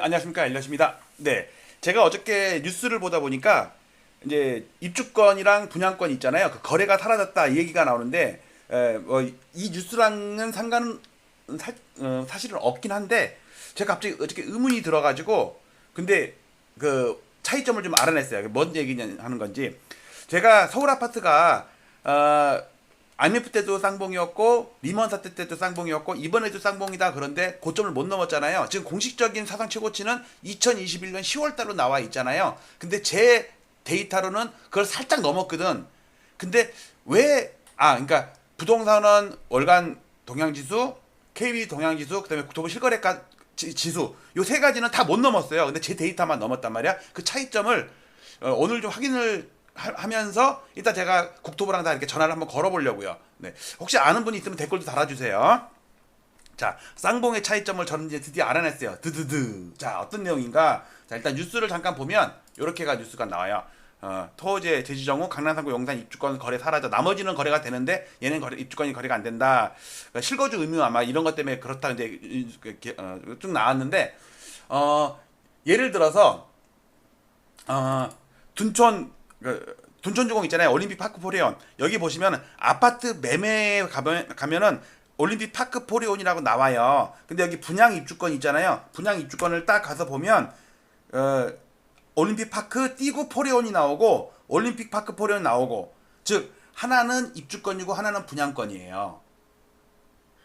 네, 안녕하십니까. 엘리엇입니다. 네. 제가 어저께 뉴스를 보다 보니까 이제 입주권이랑 분양권 있잖아요. 그 거래가 사라졌다 이 얘기가 나오는데 에, 뭐, 이 뉴스랑은 상관은 사, 어, 사실은 없긴 한데 제가 갑자기 어저께 의문이 들어가지고 근데 그 차이점을 좀 알아냈어요. 뭔 얘기냐 하는 건지 제가 서울 아파트가 어, IMF 때도 쌍봉이었고 리먼 사태 때도 쌍봉이었고 이번에도 쌍봉이다 그런데 고점을 못 넘었잖아요. 지금 공식적인 사상 최고치는 2021년 10월 달로 나와 있잖아요. 근데 제 데이터로는 그걸 살짝 넘었거든. 근데 왜 아 그러니까 부동산은 월간 동향 지수, KB 동향 지수, 그다음에 도보 실거래가 지- 지수 요 세 가지는 다 못 넘었어요. 근데 제 데이터만 넘었단 말이야. 그 차이점을 어, 오늘 좀 확인을 하, 면서 이따 제가 국토부랑 다 이렇게 전화를 한번 걸어보려고요. 네. 혹시 아는 분이 있으면 댓글도 달아주세요. 자, 쌍봉의 차이점을 저는 이제 드디어 알아냈어요. 드드드. 자, 어떤 내용인가? 자, 일단 뉴스를 잠깐 보면 이렇게가 뉴스가 나와요. 어, 토제 제주정우 강남상구 용산 입주권 거래 사라져. 나머지는 거래가 되는데 얘는 거래, 입주권이 거래가 안 된다. 그러니까 실거주 의무 아마 이런 것 때문에 그렇다 이렇게, 어, 쭉 나왔는데 어, 예를 들어서 어, 둔촌 그, 둔촌주공 있잖아요. 올림픽 파크 포레온. 여기 보시면 아파트 매매에 가면, 가면은 올림픽 파크 포레온이라고 나와요. 근데 여기 분양 입주권 있잖아요. 분양 입주권을 딱 가서 보면 어, 올림픽 파크 띄고 포레온이 나오고 올림픽 파크 포레온 나오고 즉 하나는 입주권이고 하나는 분양권이에요.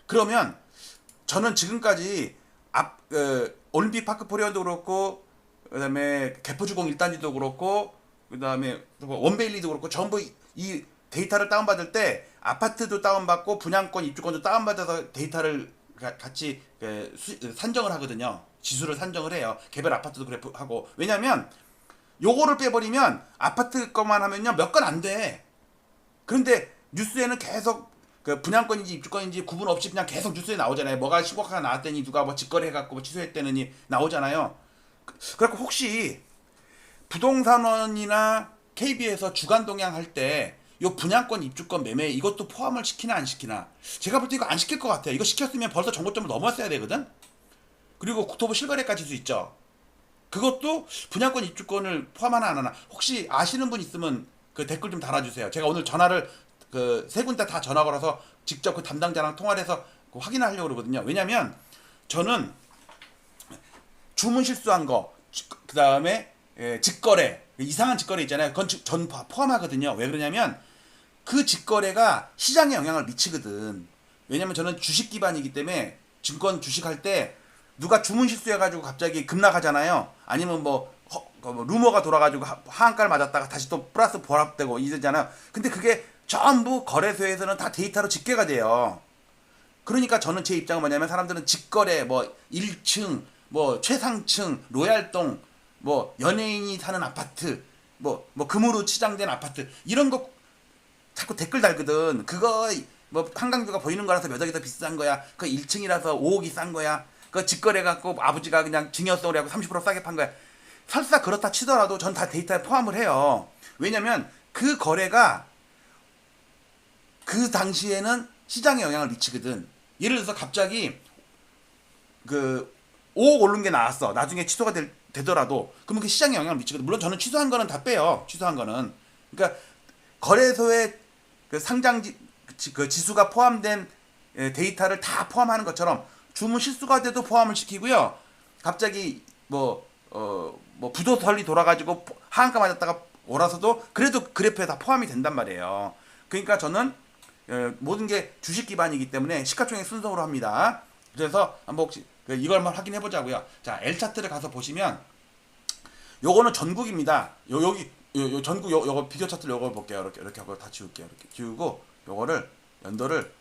그러면 저는 지금까지 앞 어, 올림픽 파크 포레온도 그렇고 그다음에 개포주공 1단지도 그렇고 그 다음에 뭐 원베일리도 그렇고 전부 이- 이 데이터를 다운받을 때 아파트도 다운받고 분양권 입주권도 다운받아서 데이터를 가- 같이 그 수- 산정을 하거든요. 지수를 산정을 해요. 개별 아파트도 그래 하고 왜냐면 요거를 빼버리면 아파트 것만 하면요 몇 건 안 돼. 그런데 뉴스에는 계속 그 분양권인지 입주권인지 구분 없이 그냥 계속 뉴스에 나오잖아요. 뭐가 10억가 나왔더니 누가 뭐 직거래 해갖고 뭐 취소했다느니 나오잖아요. 그- 그래갖고 혹시 부동산원이나 KB에서 주간 동향 할 때 요 분양권 입주권 매매 이것도 포함을 시키나 안 시키나 제가 볼 때 이거 안 시킬 것 같아요. 이거 시켰으면 벌써 정고점을 넘었어야 되거든. 그리고 국토부 실거래까지도 있죠. 그것도 분양권 입주권을 포함하나 안 하나 혹시 아시는 분 있으면 그 댓글 좀 달아주세요. 제가 오늘 전화를 그 세 군데 다 전화 걸어서 직접 그 담당자랑 통화를 해서 그 확인하려고 그러거든요. 왜냐면 저는 주문 실수한 거, 그 다음에 직거래, 이상한 직거래 있잖아요. 지- 전 포- 포함하거든요. 왜 그러냐면 그 직거래가 시장에 영향을 미치거든. 왜냐면 저는 주식 기반이기 때문에 증권 주식할 때 누가 주문 실수해가지고 갑자기 급락하잖아요. 아니면 뭐, 허- 그뭐 루머가 돌아가지고 하- 하한가를 맞았다가 다시 또 플러스 보랍되고 이러잖아요. 근데 그게 전부 거래소에서는 다 데이터로 집계가 돼요. 그러니까 저는 제 입장은 뭐냐면 사람들은 직거래 뭐 1층 뭐 최상층 로얄동 뭐 연예인이 사는 아파트 뭐 뭐 금으로 치장된 아파트 이런 거 자꾸 댓글 달거든. 그거 뭐 한강뷰가 보이는 거라서 몇 억이 더 비싼 거야? 그 1층이라서 5억이 싼 거야? 그 직거래 갖고 아버지가 그냥 증여성을 하고 30% 싸게 판 거야? 설사 그렇다 치더라도 전 다 데이터에 포함을 해요. 왜냐면 그 거래가 그 당시에는 시장에 영향을 미치거든. 예를 들어서 갑자기 그 5억 오른 게 나왔어. 나중에 취소가 될, 되더라도 그러면 그 시장에 영향을 미치거든. 물론 저는 취소한 거는 다 빼요. 취소한 거는. 그러니까 거래소에 그 상장 지, 그 지수가 포함된 에, 데이터를 다 포함하는 것처럼 주문 실수가 돼도 포함을 시키고요. 갑자기 뭐 어, 뭐 부도 설리 돌아가지고 포- 하한가 맞았다가 오라서도 그래도 그래프에 다 포함이 된단 말이에요. 그러니까 저는 어, 모든 게 주식 기반이기 때문에 시가총액 순서로 합니다. 그래서 한번 혹시 그 이걸 한번 확인해 보자고요. 자, L 차트를 가서 보시면 요거는 전국입니다. 요 여기 요, 요 전국 요 요거 비교 차트를 요거 볼게요. 이렇게 이렇게 하고 다 지울게요. 이렇게 지우고 요거를 연도를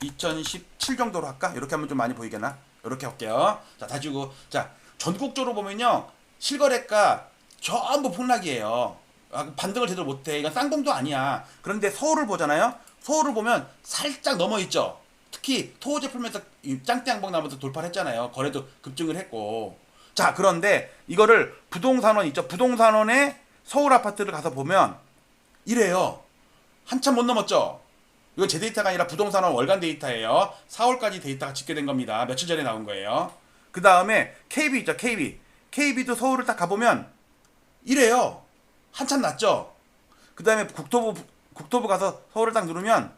2017 정도로 할까? 이렇게 하면 좀 많이 보이겠나? 이렇게 할게요. 자, 다 지우고 자, 전국적으로 보면요. 실거래가 전부 폭락이에요. 아, 반등을 제대로 못해. 이건 쌍봉도 아니야. 그런데 서울을 보잖아요. 서울을 보면 살짝 넘어 있죠. 특히 토호제 풀면서 양봉 나면서 돌파를 했잖아요. 거래도 급증을 했고. 자, 그런데 이거를 부동산원 있죠. 부동산원의 서울 아파트를 가서 보면 이래요. 한참 못 넘었죠. 이건 제 데이터가 아니라 부동산원 월간 데이터예요. 4월까지 데이터가 집계된 겁니다. 며칠 전에 나온 거예요. 그 다음에 KB 있죠, KB. KB도 서울을 딱 가보면 이래요. 한참 낮죠. 그 다음에 국토부 국토부 가서 서울을 딱 누르면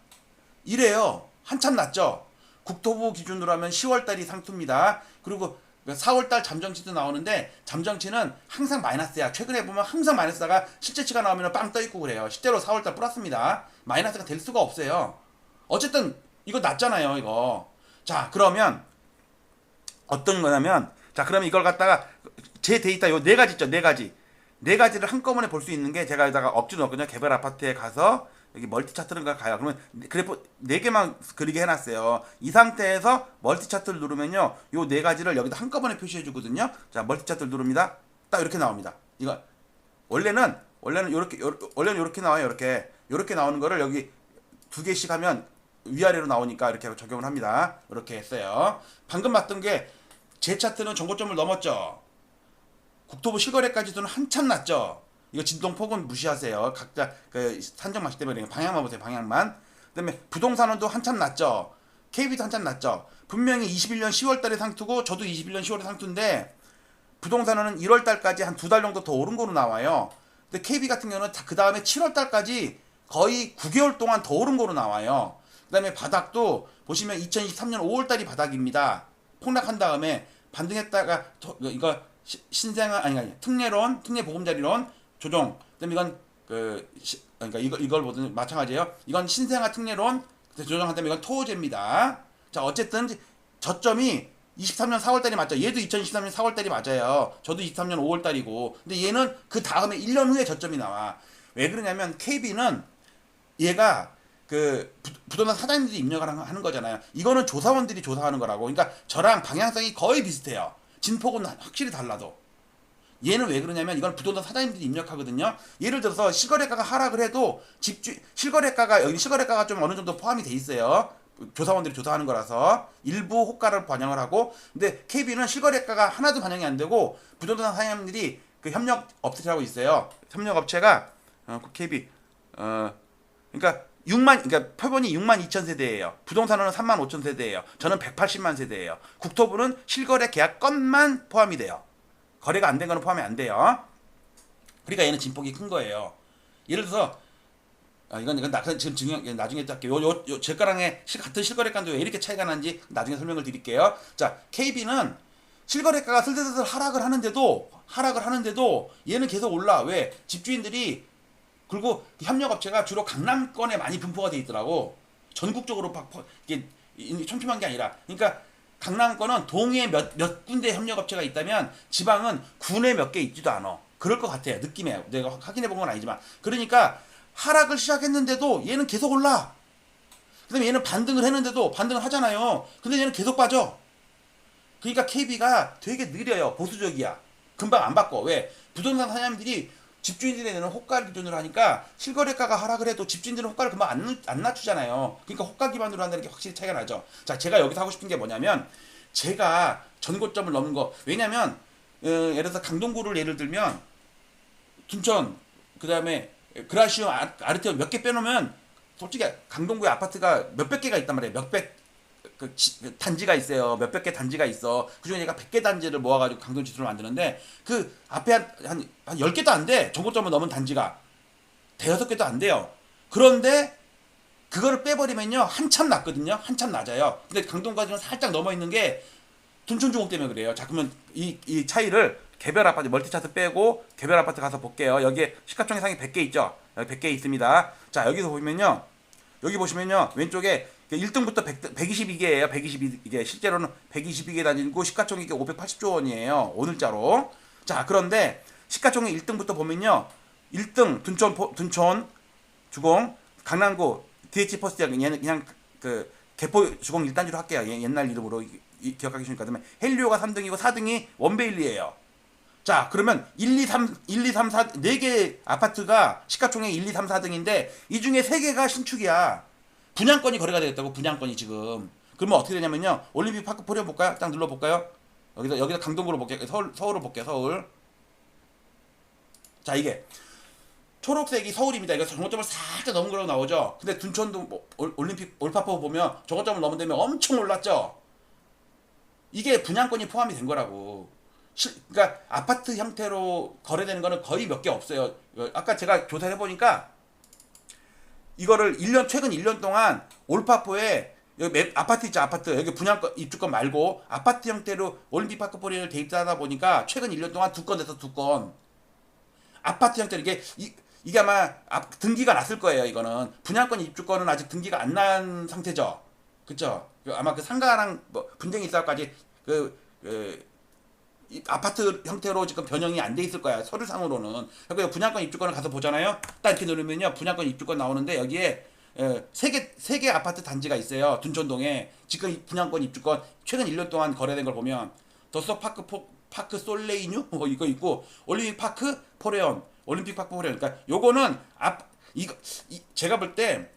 이래요. 한참 낮죠. 국토부 기준으로 하면 10월달이 상투입니다. 그리고 4월달 잠정치도 나오는데 잠정치는 항상 마이너스야. 최근에 보면 항상 마이너스다가 실제치가 나오면 빵 떠 있고 그래요. 실제로 4월달 플러스입니다. 마이너스가 될 수가 없어요. 어쨌든 이거 낮잖아요. 이거. 자 그러면 어떤 거냐면 자 그러면 이걸 갖다가 제 데이터 요 네 가지 있죠. 네 가지. 네 가지를 한꺼번에 볼 수 있는 게 제가 여기다가 억지로 넣었거든요. 개별 아파트에 가서 여기 멀티 차트인가 가요. 그러면 그래프 네 개만 그리게 해놨어요. 이 상태에서 멀티 차트를 누르면요, 요 네 가지를 여기다 한꺼번에 표시해 주거든요. 자, 멀티 차트를 누릅니다. 딱 이렇게 나옵니다. 이거 원래는 원래는 요렇게 요, 원래는 요렇게 나와요. 요렇게 요렇게 나오는 거를 여기 두 개씩 하면 위아래로 나오니까 이렇게 적용을 합니다. 이렇게 했어요. 방금 봤던 게 제 차트는 정고점을 넘었죠. 국토부 실거래까지도는 한참 낮죠. 이거 진동폭은 무시하세요. 각자 그 산정마시 때문에 방향만 보세요. 방향만. 그다음에 부동산원도 한참 낮죠. KB도 한참 낮죠. 분명히 21년 10월달에 상투고 저도 21년 10월에 상투인데 부동산원은 1월달까지 한 두 달 정도 더 오른 거로 나와요. 근데 KB 같은 경우는 그 다음에 7월달까지 거의 9개월 동안 더 오른 거로 나와요. 그 다음에 바닥도 보시면 2023년 5월달이 바닥입니다. 폭락한 다음에 반등했다가 더- 이거 시- 신생아 아니 아니 특례론 특례 보금자리론 조정 그다음에 이건 그 시- 그러니까 이거 이걸 보든 마찬가지예요. 이건 신생아 특례론 그래서 조정한 다음에 이건 토호제입니다. 자 어쨌든 저점이 23년 4월달이 맞죠. 얘도 2023년 4월달이 맞아요. 저도 23년 5월달이고. 근데 얘는 그 다음에 1년 후에 저점이 나와. 왜 그러냐면 KB는 얘가 그 부- 부동산 사장님들이 입력을 하는 거잖아요. 이거는 조사원들이 조사하는 거라고. 그러니까 저랑 방향성이 거의 비슷해요. 진폭은 확실히 달라도. 얘는 왜 그러냐면 이건 부동산 사장님들이 입력하거든요. 예를 들어서 실거래가가 하락을 해도 집주 실거래가가 여기 실거래가가 좀 어느 정도 포함이 돼 있어요. 조사원들이 조사하는 거라서 일부 호가를 반영을 하고 근데 KB는 실거래가가 하나도 반영이 안 되고 부동산 사장님들이 그 협력 업체라고 있어요. 협력 업체가 어, 그 KB 어 그러니까 6만 그러니까 표본이 6만 2천 세대예요. 부동산은 3만 5천 세대예요. 저는 180만 세대예요. 국토부는 실거래 계약 건만 포함이 돼요. 거래가 안 된 거는 포함이 안 돼요. 그러니까 얘는 진폭이 큰 거예요. 예를 들어서 아, 이건 이건 나 지금 증명 나중에 할게요. 요, 요, 요 제가랑의 실, 같은 실거래가인데 왜 이렇게 차이가 나는지 나중에 설명을 드릴게요. 자, KB는 실거래가가 슬슬슬 하락을 하는데도 하락을 하는데도 얘는 계속 올라. 왜? 집주인들이 그리고 협력업체가 주로 강남권에 많이 분포가 돼 있더라고. 전국적으로 막 퍼- 이게 이- 촘촘한 게 아니라. 그러니까 강남권은 동에 몇, 몇 군데 협력업체가 있다면 지방은 군에 몇 개 있지도 않아. 그럴 것 같아요. 느낌에. 내가 확인해 본 건 아니지만. 그러니까 하락을 시작했는데도 얘는 계속 올라. 그 다음에 얘는 반등을 했는데도 반등을 하잖아요. 근데 얘는 계속 빠져. 그러니까 KB가 되게 느려요. 보수적이야. 금방 안 바꿔. 왜? 부동산 사장님들이 집주인들이 내는 호가를 기준으로 하니까 실거래가가 하락을 해도 집주인들은 호가를 금방 안, 늦- 안 낮추잖아요. 그러니까 호가 기반으로 한다는 게 확실히 차이가 나죠. 자, 제가 여기서 하고 싶은 게 뭐냐면 제가 전고점을 넘은 거. 왜냐면 어, 예를 들어서 강동구를 예를 들면 둔천 그다음에 그라시오 아- 아르테오 몇 개 빼놓으면 솔직히 강동구에 아파트가 몇백 개가 있단 말이에요. 몇백 그 지- 그 단지가 있어요. 몇백 개 단지가 있어. 그중에 얘가 100개 단지를 모아가지고 강동 지수를 만드는데 그 앞에 한, 한, 한 10개도 안 돼. 정고점을 넘은 단지가. 대여섯 개도 안 돼요. 그런데 그거를 빼버리면요. 한참 낮거든요. 한참 낮아요. 근데 강동까지는 살짝 넘어 있는 게 둔촌주공 때문에 그래요. 자, 그러면 이, 이 차이를 개별 아파트, 멀티차트 빼고 개별 아파트 가서 볼게요. 여기에 시가총액상이 100개 있죠? 여기 100개 있습니다. 자, 여기서 보면요. 여기 보시면요. 왼쪽에 1등부터 100, 122개예요. 122개. 실제로는 122개 단위고 시가총액이 580조 원이에요. 오늘자로. 자, 그런데 시가총액 1등부터 보면요. 1등 둔촌 포- 둔촌 주공 강남구 DH 퍼스트 얘는 그냥 그 개포 주공 1단지로 할게요. 얘- 옛날 이름으로 기억하기 쉬우니까 그다음에 헬리오가 3등이고 4등이 원베일리예요. 자, 그러면 1, 2, 3, 1, 2, 3, 4, 4개 아파트가 시가총액 1, 2, 3, 4등인데 이 중에 3개가 신축이야. 분양권이 거래가 되겠다고 분양권이 지금. 그러면 어떻게 되냐면요. 올림픽 파크 포리어 볼까요? 딱 눌러 볼까요? 여기서 여기서 강동구로 볼게요. 서울 서울로 볼게요. 서울. 자, 이게 초록색이 서울입니다. 이거 정거점을 살짝 넘은 거라고 나오죠. 근데 둔천도 뭐 올- 올림픽 올파포 보면 정거점을 넘은 다음에 엄청 올랐죠. 이게 분양권이 포함이 된 거라고. 실, 그러니까 아파트 형태로 거래되는 거는 거의 몇 개 없어요. 아까 제가 조사를 해보니까 이거를 1년 최근 1년 동안 올파포에 여기 맵- 아파트 있죠 아파트. 여기 분양권 입주권 말고 아파트 형태로 올림픽 파크 포리를 데이트하다 보니까 최근 1년 동안 두 건 돼서 두건. 아파트 형태로 이게 이, 이게 아마 앞- 등기가 났을 거예요 이거는. 분양권 입주권은 아직 등기가 안 난 상태죠. 그쵸? 그 아마 그 상가랑 뭐 분쟁이 있어까지 그, 그이 아파트 형태로 지금 변형이 안 돼 있을 거야 서류상으로는. 그리고 분양권 입주권을 가서 보잖아요? 딱 이렇게 누르면요 분양권 입주권 나오는데 여기에 세개세 개 아파트 단지가 있어요 둔촌동에. 지금 이 분양권 입주권 최근 1년 동안 거래된 걸 보면 더서 파크 솔레이뉴? 뭐 이거 있고 올림픽 파크 포레온 올림픽 파크 포레온. 그러니까 요거는 앞 이거 이, 제가 볼 때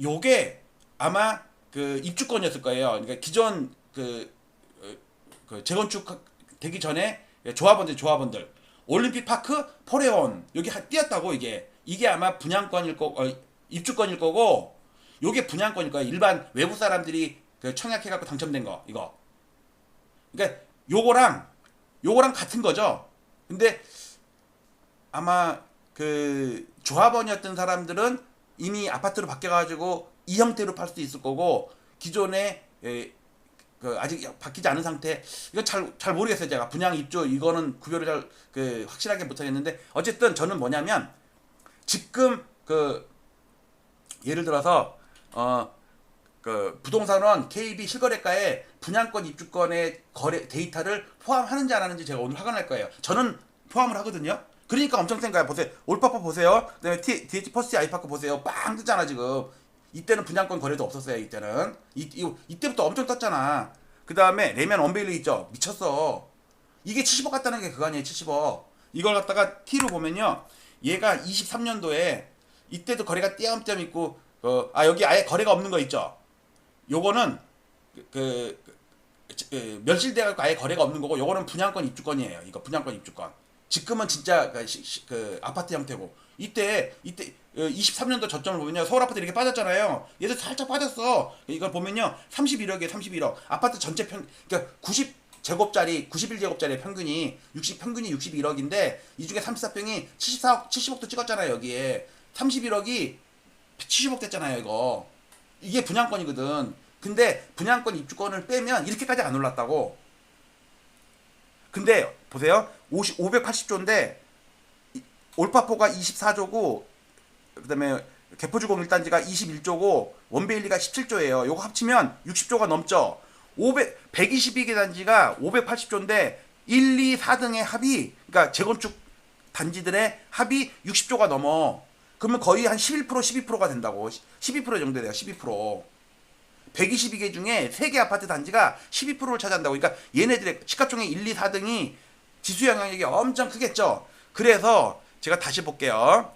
요게 아마 그 입주권이었을 거예요. 그러니까 기존 그 그 재건축 되기 전에 조합원들 조합원들. 올림픽 파크 포레온. 여기 하- 띄었다고 이게. 이게 아마 분양권일 거 어, 입주권일 거고 요게 분양권일 거야. 일반 외부 사람들이 그 청약해 갖고 당첨된 거 이거. 그러니까 요거랑 요거랑 같은 거죠. 근데 아마 그 조합원이었던 사람들은 이미 아파트로 바뀌어 가지고 이 형태로 팔 수도 있을 거고 기존에 에, 그 아직 바뀌지 않은 상태 이거 잘 잘 모르겠어요 제가 분양 입주 이거는 구별을 잘 그 확실하게 못하겠는데 어쨌든 저는 뭐냐면 지금 그 예를 들어서 어 그 부동산원 KB 실거래가에 분양권 입주권의 거래 데이터를 포함하는지 안 하는지 제가 오늘 확인할 거예요. 저는 포함을 하거든요. 그러니까 엄청 센 거야. 보세요. 올파파 보세요. 그다음에 T, DH 퍼스트 아이파크 보세요. 빵 뜨잖아 지금. 이때는 분양권 거래도 없었어요. 이때는 이, 이 이때부터 엄청 떴잖아. 그 다음에 레면 원베일리 있죠. 미쳤어. 이게 70억 같다는 게 그거 아니에요. 70억. 이걸 갖다가 T로 보면요. 얘가 23년도에 이때도 거래가 띄엄띄엄 있고 어, 아 여기 아예 거래가 없는 거 있죠. 요거는 그, 그, 그, 그 멸실돼가지고 아예 거래가 없는 거고 요거는 분양권 입주권이에요. 이거 분양권 입주권. 지금은 진짜 그, 그 아파트 형태고 이때 이때 23년도 저점을 보면요. 서울 아파트 이렇게 빠졌잖아요. 얘도 살짝 빠졌어. 이걸 보면요. 31억에 31억. 아파트 전체 평 그러니까 90 제곱짜리 91제곱짜리 평균이 60 평균이 61억인데 이 중에 34평이 74억 70억도 찍었잖아요 여기에. 31억이 70억 됐잖아요 이거. 이게 분양권이거든. 근데 분양권 입주권을 빼면 이렇게까지 안 올랐다고. 근데 보세요. 50, 580조인데 올파포가 24조고 그다음에 개포주공 1단지가 21조고 원베일리가 17조예요. 요거 합치면 60조가 넘죠. 500 122개 단지가 580조인데 1, 2, 4등의 합이 그러니까 재건축 단지들의 합이 60조가 넘어. 그러면 거의 한 11% 12%가 된다고. 12% 정도 돼요. 12%. 122개 중에 3개 아파트 단지가 12%를 차지한다고. 그러니까 얘네들의 시가총액 1, 2, 4등이 지수 영향력이 엄청 크겠죠. 그래서 제가 다시 볼게요.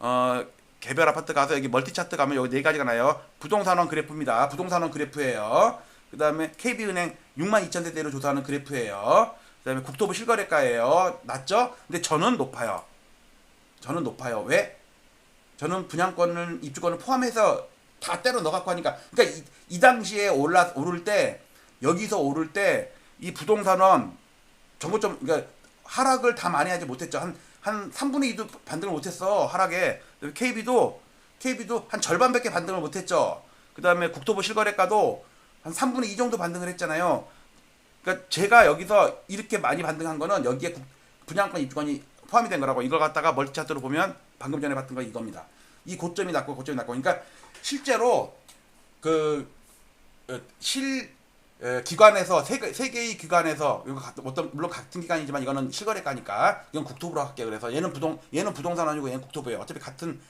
어, 개별 아파트 가서 여기 멀티 차트 가면 여기 네 가지가 나요. 부동산원 그래프입니다. 부동산원 그래프예요. 그 다음에 KB은행 6만 2천 세대로 조사하는 그래프예요. 그 다음에 국토부 실거래가예요. 낮죠? 근데 저는 높아요. 저는 높아요. 왜? 저는 분양권을 입주권을 포함해서 다 때려 넣어갖고 하니까 그러니까 이, 이 당시에 올라 오를 때 여기서 오를 때 이 부동산원 정고점 그러니까 하락을 다 많이 하지 못했죠. 한 한 3분의 2도 반등을 못했어 하락에. KB도 KB도 한 절반밖에 반등을 못했죠. 그 다음에 국토부 실거래가도 한 3분의 2 정도 반등을 했잖아요. 그러니까 제가 여기서 이렇게 많이 반등한 거는 여기에 국- 분양권 입주권이 포함이 된 거라고 이걸 갖다가 멀티 차트로 보면 방금 전에 봤던 거 이겁니다. 이 고점이 낮고 고점이 낮고 그러니까 실제로 그 그실 기관에서 세, 개- 세 개의 기관에서 이거 같- 어떤 물론 같은 기관이지만 이거는 실거래가니까 이건 국토부로 할게요. 그래서 얘는 부동 얘는 부동산 아니고 얘는 국토부예요. 어차피 같은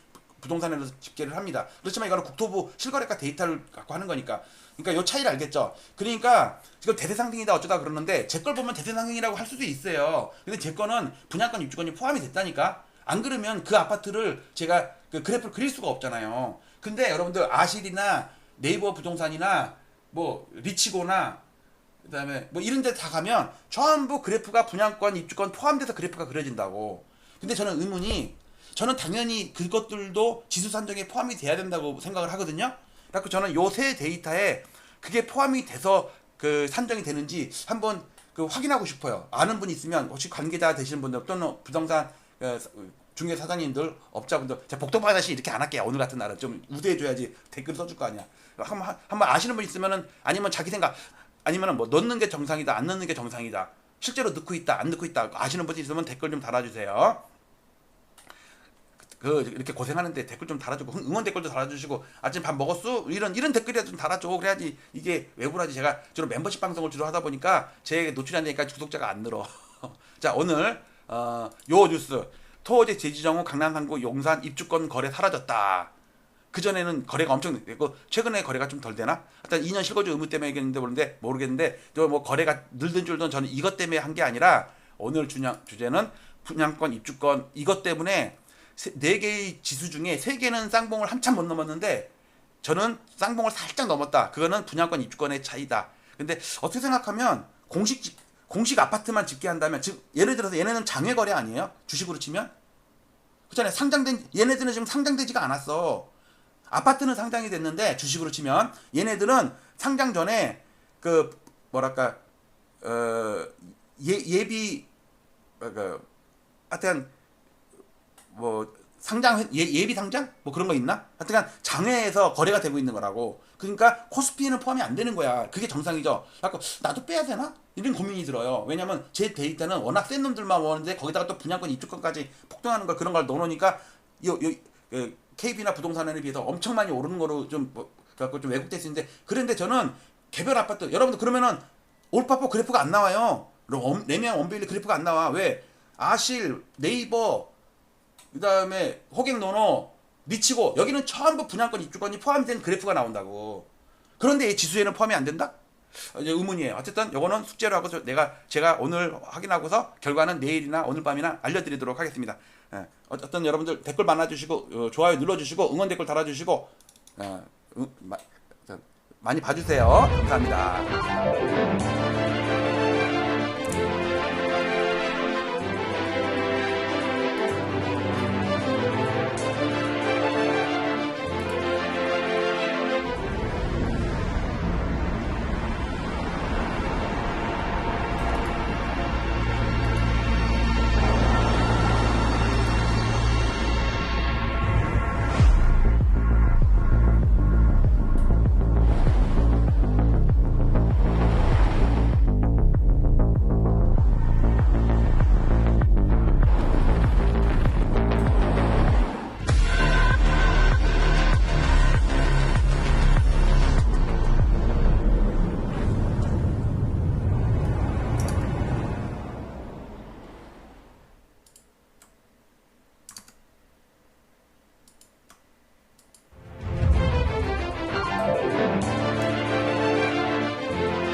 부동산에서 집계를 합니다. 그렇지만 이거는 국토부 실거래가 데이터를 갖고 하는 거니까. 그러니까 요 차이를 알겠죠. 그러니까 지금 대세상등이다 어쩌다 그러는데 제 걸 보면 대세상등이라고 할 수도 있어요. 근데 제 거는 분양권 입주권이 포함이 됐다니까. 안 그러면 그 아파트를 제가 그 그래프를 그릴 수가 없잖아요. 근데 여러분들 아실이나 네이버 부동산이나 뭐 리치고나 그다음에 뭐 이런 데 다 가면 전부 그래프가 분양권 입주권 포함돼서 그래프가 그려진다고. 근데 저는 의문이 저는 당연히 그것들도 지수 산정에 포함이 돼야 된다고 생각을 하거든요. 그래서 저는 요세 데이터에 그게 포함이 돼서 그 산정이 되는지 한번 그 확인하고 싶어요. 아는 분 있으면 혹시 관계자 되시는 분들 또는 부동산 어, 중개 사장님들 업자분들 제가 씨 이렇게 안 할게요. 오늘 같은 날은 좀 우대해줘야지 댓글 써줄 거 아니야. 한번 한번 아시는 분 있으면은 아니면 자기 생각 아니면은 뭐 넣는 게 정상이다 안 넣는 게 정상이다. 실제로 넣고 있다 안 넣고 있다 아시는 분이 있으면 댓글 좀 달아주세요. 그 이렇게 고생하는데 댓글 좀 달아주고 응- 응원 댓글도 달아주시고 아침 밥 먹었어? 이런 이런 댓글이라도 좀 달아줘. 그래야지 이게 외부라지. 제가 주로 멤버십 방송을 주로 하다 보니까 제 노출이 안 되니까 구독자가 안 늘어. 자 오늘 어 요 뉴스. 토어제 제지정후 강남 상구 용산 입주권 거래 사라졌다 그 전에는 거래가 엄청 됐고 최근에 거래가 좀 덜 되나? 일단 2년 실거주 의무 때문에 겠는데 모르는데 모르겠는데 저뭐 거래가 늘든 줄든 저는 이것 때문에 한 게 아니라 오늘 주냥 주제는 분양권 입주권 이것 때문에 세- 네 개의 지수 중에 세 개는 쌍봉을 한참 못 넘었는데 저는 쌍봉을 살짝 넘었다. 그거는 분양권 입주권의 차이다. 근데 어떻게 생각하면 공식 집- 공식 아파트만 짓게 한다면 즉 예를 들어서 얘네는 장외 거래 아니에요? 주식으로 치면 그잖아요. 상장된 얘네들은 지금 상장되지가 않았어. 아파트는 상장이 됐는데 주식으로 치면 얘네들은 상장 전에 그 뭐랄까 어 예, 예비 어, 그 하여튼 뭐 상장 예, 예비 상장 뭐 그런 거 있나? 하여튼 장외에서 거래가 되고 있는 거라고. 그러니까 코스피에는 포함이 안 되는 거야. 그게 정상이죠. 그래서 나도 빼야 되나? 이런 고민이 들어요. 왜냐면 제 데이터는 워낙 센 놈들만 오는데 거기다가 또 분양권 입주권까지 폭등하는 걸 그런 걸 넣어놓으니까 요, 요, 그 KB나 부동산에 비해서 엄청 많이 오르는 거로 좀 뭐, 갖고 좀 왜곡될 수 있는데 그런데 저는 개별 아파트 여러분들 그러면은 올파포 그래프가 안 나와요. 네명 원빌리 그래프가 안 나와. 왜? 아실, 네이버, 그 다음에 호갱노노, 미치고 여기는 전부 분양권 입주권이 포함된 그래프가 나온다고. 그런데 이 지수에는 포함이 안 된다? 어, 이제 의문이에요. 어쨌든 요거는 숙제로 하고 서 내가 제가 오늘 확인하고서 결과는 내일이나 오늘 밤이나 알려드리도록 하겠습니다. 예. 어떤 여러분들 댓글 많아주시고 어, 좋아요 눌러주시고 응원 댓글 달아주시고 어, 응, 마, 저, 많이 봐주세요. 감사합니다.